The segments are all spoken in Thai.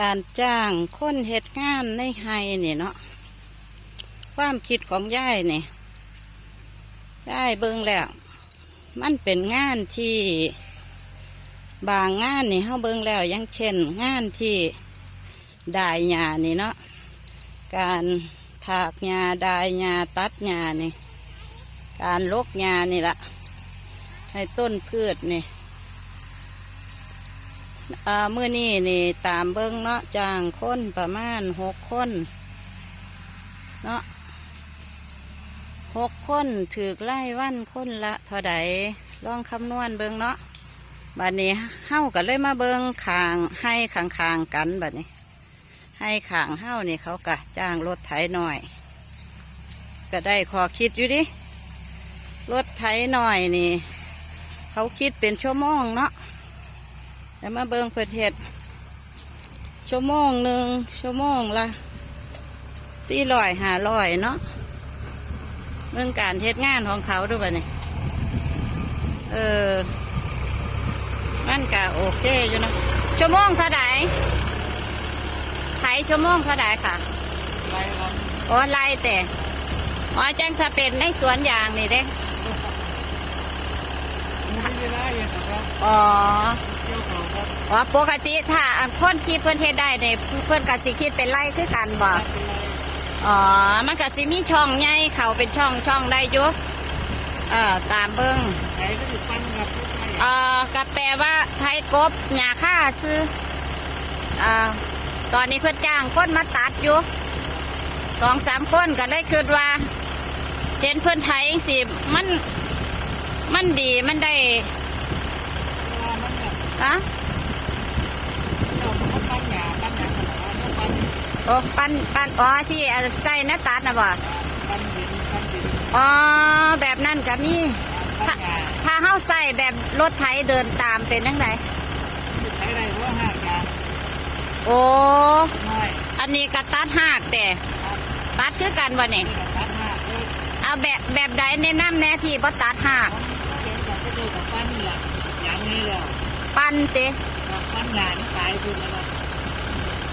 การจ้างคนเฮ็ดงานในไฮนี่เนาะความคิดของย่ายนี่ย่ายเบิ่งแล้ว มันเป็นงานที่บางงานนี่เฮาเบิ่งแล้วยังเช่น งานที่ดายหญ้านี่เนาะการถากหญ้าดายหญ้าตัดหญ้านี่การลกหญ้านี่ละให้ต้นพืชนี่ อ่ามื่อนี้นี่ตามเบิ้งเนาะจ้างคนประมาณหกคนเนาะหกคนถือไล่วันคนละเท่าใดลองคำนวณเบิ้งเนาะบัดนี้เฮ้ากันเลยมาเบิ้งขางให้ขางขางกันบัดนี้ ให้ขางเฮ้านี่เขากะจ้างรถไถหน่อย ก็ได้ขอคิดอยู่ดิรถไถหน่อยนี่ เขาคิดเป็นชั่วโมงเนาะ แล้วมาเบิ่งเพื่อเฮ็ดชั่วโมงหนึ่งชั่วโมงละสี่ร้อยห้าร้อยเนาะเรื่องการเฮ็ดงานของเขาด้วยบ่เนี่ยเออ มันก็โอเคอยู่นะชั่วโมงเท่าไหร่ไถชั่วโมงเท่าไหร่ค่ะไรครับโอ้ไล่แต่อ๋อจังจะเป็นในสวนยางนี่เด้มีเวลาอยู่ครับอ๋ อเที่ยวเขาครับอ๋อปกติถ้าอันคนคิดเพื่อนเฮ็ดได้เนี่ยเพื่อนก็สิคิดเป็นไร่คือกันบ่เป็นไรอ๋อมันก็สิมีช่องใหญ่เขาเป็นช่องช่องได้อยู่เอ่อตามเบิ้งไหนก็อยู่ปั้นครับทุกไทยเอ่อก็แปลว่าไทยกบหญ้าค่าซื้ออ่าตอนนี้เพื่อนจ้างคนมาตัดอยู่สองสามคนก็ได้คิดว่าเห็นเพื่อนไทยสิมันมันดีมันได้ โอ้ปันปันอ๋อที่ใส่หน้าตัดนะบ่ปอ๋อแบบนั้นก็มีปั้นหยาถ้าเฮาใส่แบบรถไถเดินตามเป็นยังไงอยู่ใช้ไรเพราะว่าห่างยาโอ้อันนี้ก็ตัดหากแต่ตัดคือกันวะเนี่ยนี่กับปั้นห้าเอาแบบแบบใดแนะนำแน่ที่บ่ตัดหากเดินจากก็เจอกับปั้นนี่แหละอย่างนี้แล้ว ปั้นเตะกับปั้นหยานี่ตายคุณแล้ว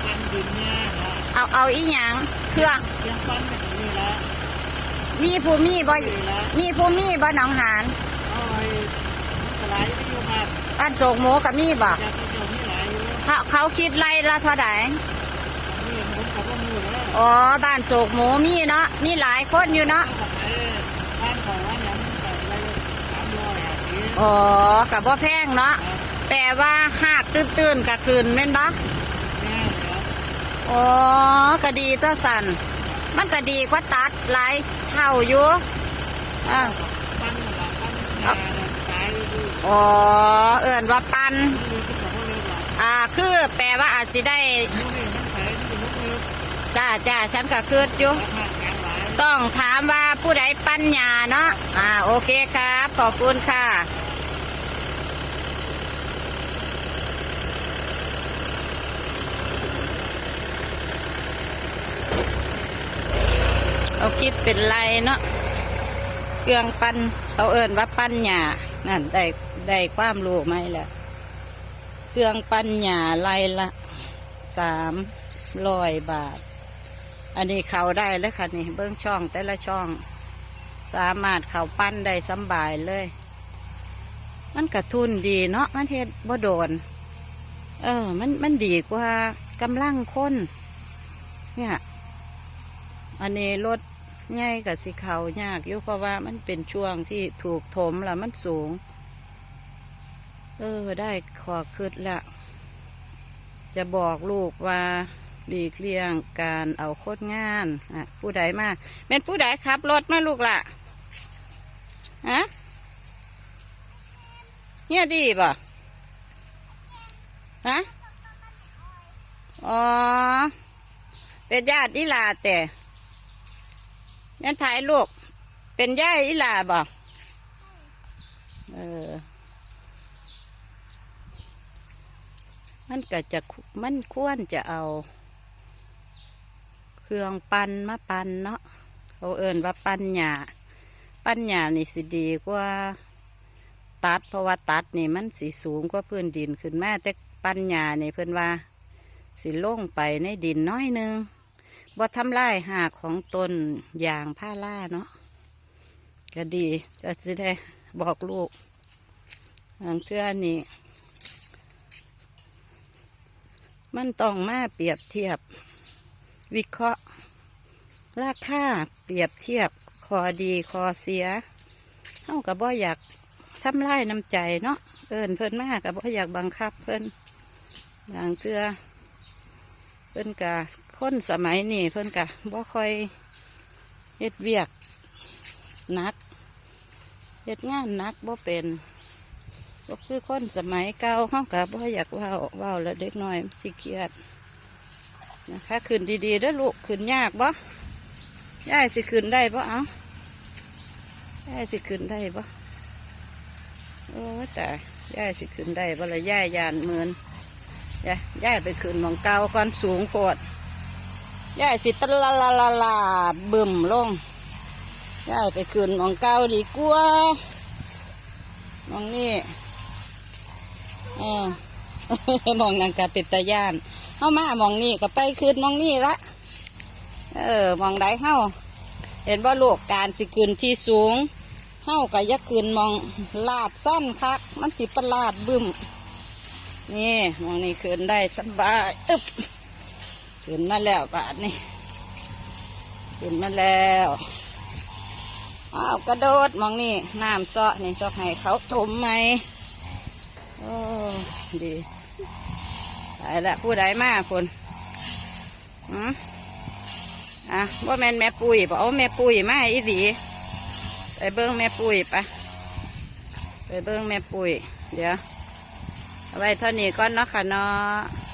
ปั้นดินเนี่ยนะเอาเอาอีหยังเครื่องเชียงปั้นแบบนี้แล้วมีผู้มีบ่นี่แล้วมีผู้มีบ่หนองหานเอาไอ้สลายไปอยู่บ้านบ้านโศกหมูก็มีบ่จากที่เดียวนี่หลายอยู่เขาเขาคิดไล่ละเท่าใดนี่ผมกับว่ามือแล้วอ๋อบ้านโศกหมูมีเนาะมีหลายคนอยู่เนาะกับไอ้บ้านของร้านนั้นแต่อะไรสามร้อยอะทีอ๋อกับบ่แพงเนาะ แต่ว่าหากตื้นๆก็คืนแม่นบ่แม่เดี๋ยวอ๋อก็ดีเจ้าสันมันก็ดีกว่าตัดหลายเท่าอยู่อ่าปั้นหลังปั้นงานตายดูอ๋อเอิ่นว่าปันดูที่เขาเรียกว่าอ่าคือแปลว่าอาจสิได้ดูนี่มันขายที่มุกเลือกจ้าจ้าฉันก็คืดอยู่ราคางานหลายต้องถามว่าผู้ใดปัญญาเนาะอ่าโอเคครับ ขอบคุณค่ะ เอาคิดเป็นไรเนาะเครื่องปั้นเอาเอินว่าปั้นหญ้านั่นได้ได้ความรู้ไหมล่ะเครื่องปั้นหญ้าไรละสามร้อยบาท อันนี้เขาได้แล้วค่ะนี่เบื้องช่องแต่ละช่อง สามารถเขาปั้นได้สบายเลย มันกระทุนดีเนาะมันเฮ็ดบ่โดน เออ มันมันดีกว่ากำลังคนเนี่ย อันนี้รถ ใหญ่กับสิเขายากอยู่เพราะว่ามันเป็นช่วงที่ถูกถมแล้วมันสูง เออ ได้ขอคืดละ จะบอกลูกว่าหลีกเลี่ยงการเอาโคตรงานอะผู้ใดมากเป็นผู้ใดขับรถมาลูกล่ะฮะเนี่ยดีป่ะฮะอ๋อเป็นญาติอีลาแต่ แม่นถ่ายลูก เป็นญาอีหลาบ่เออ มันก็จะมันควรจะเอา เครื่องปั่นมาปั่นเนาะเขาเอินว่าปั่นหญ้าปั่นหญ้านี่สิดีกว่าตัด เพราะว่าตัดนี่มันสีสูงกว่าพื้นดินขึ้นมาแต่ปั่นหญ้านี่เพื่อนว่า สิลงไปในดินน้อยนึง บ่ทำลายหากของต้นยางผ้าล่าเนาะก็ดีจะสิได้บอกลูกอันเทื่อนี้มันต้องมาเปรียบเทียบ วิเคราะห์ ราคาเปรียบเทียบคอดีคอเสียเฮากับบ่อยากทำลายน้ำใจเนาะเอินเพิ่นมากกับบ่อยากบังคับเพิ่นบางเทื่อ เพิ่นกะคนสมัยนี้เพิ่นกะบ่ค่อยเฮ็ดเวียกนักเฮ็ดงานนักบ่เป็นบ่คือคนสมัยเก่าเฮากับบ่อยากเว้าเว้าแล้วเด็กน้อยสิเครียดนะคะขึ้นดีๆเด้อลูกขึ้นยากบ่ยายสิขึ้นได้บ่เอายายสิขึ้นได้บ่โอ้แต่ยายสิขึ้นได้บ่ละยายยานเหมือน ย่าย่าไปขึ้นมองเก่าก่อนสูงโพดย่ายสิตะละละละลาดบึมลงย่ายไปขึ้นมองเก่าดีกว่ามองนี่เออมองนังกะเป็นตาย่านเข้ามามองนี่ก็ไปขึ้นมองนี่ละเออมองใดเข้าเห็นว่าลูกการสิขึ้นที่สูงเฮาก็อยักคืนมองลาดสั้นคัก มันสิตลาดบึ้ม นี่มองนี่คืนได้สบายอึบคืนมาแล้วบาทนี่คืนมาแล้วอ้าวกระโดดมองนี่น้ำเซาะนี่ต้องให้เขาถมไหมโอ้ดีตายละผู้ใดมากคนอืมอะว่าแม่นแม่ปุ้ยบอกเอาแม่ปุ้ยมาอีดีไปเบิ้งแม่ปุ๋ยปะไปเบิ้งแม่ปุ๋ยเดี๋ยว ไว้เท่านี้ก่อนเนาะค่ะเนาะ